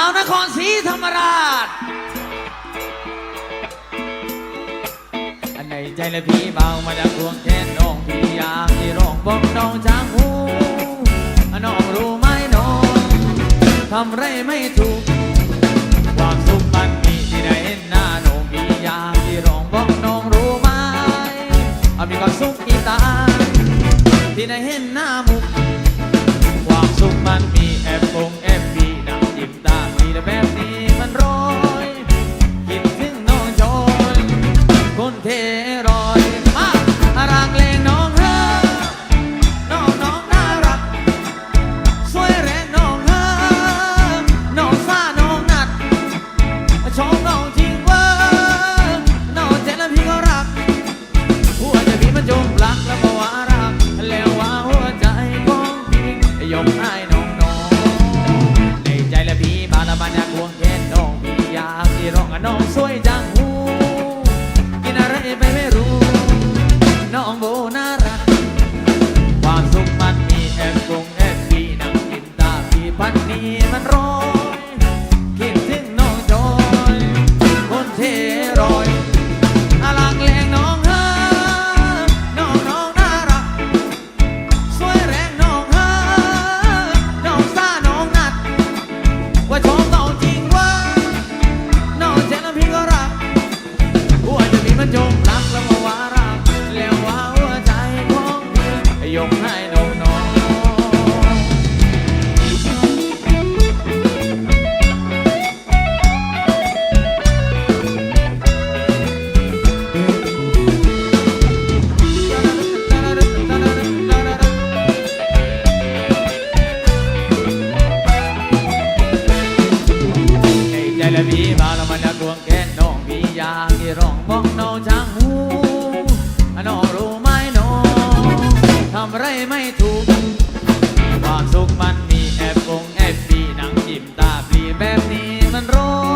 าวนครศรีธรรมราช อันในใจและพี่เบามาจากดวงแค้น้องพี่อยากที่ร้องบอกน้องจางหูน้องรู้ไหมน้องทำไรไม่ถูก ความสุขมันมีที่ไหนหน้าน้องพี่ยาที่ร้องบอกน้องรู้ไหมมีความสุขอีตา ที่ไหนเห็นหน้ามุก ความสุขมันมีแอบ 吵闹。 จงรักแล้วมาวา น้องบ้องน้อจังหูน้องรู้ไหมน้องทำไรไม่ถูก ความสุขมันมีแอบคงแอบดีนังจิ้มตาปลีแบบนี้มันร้อน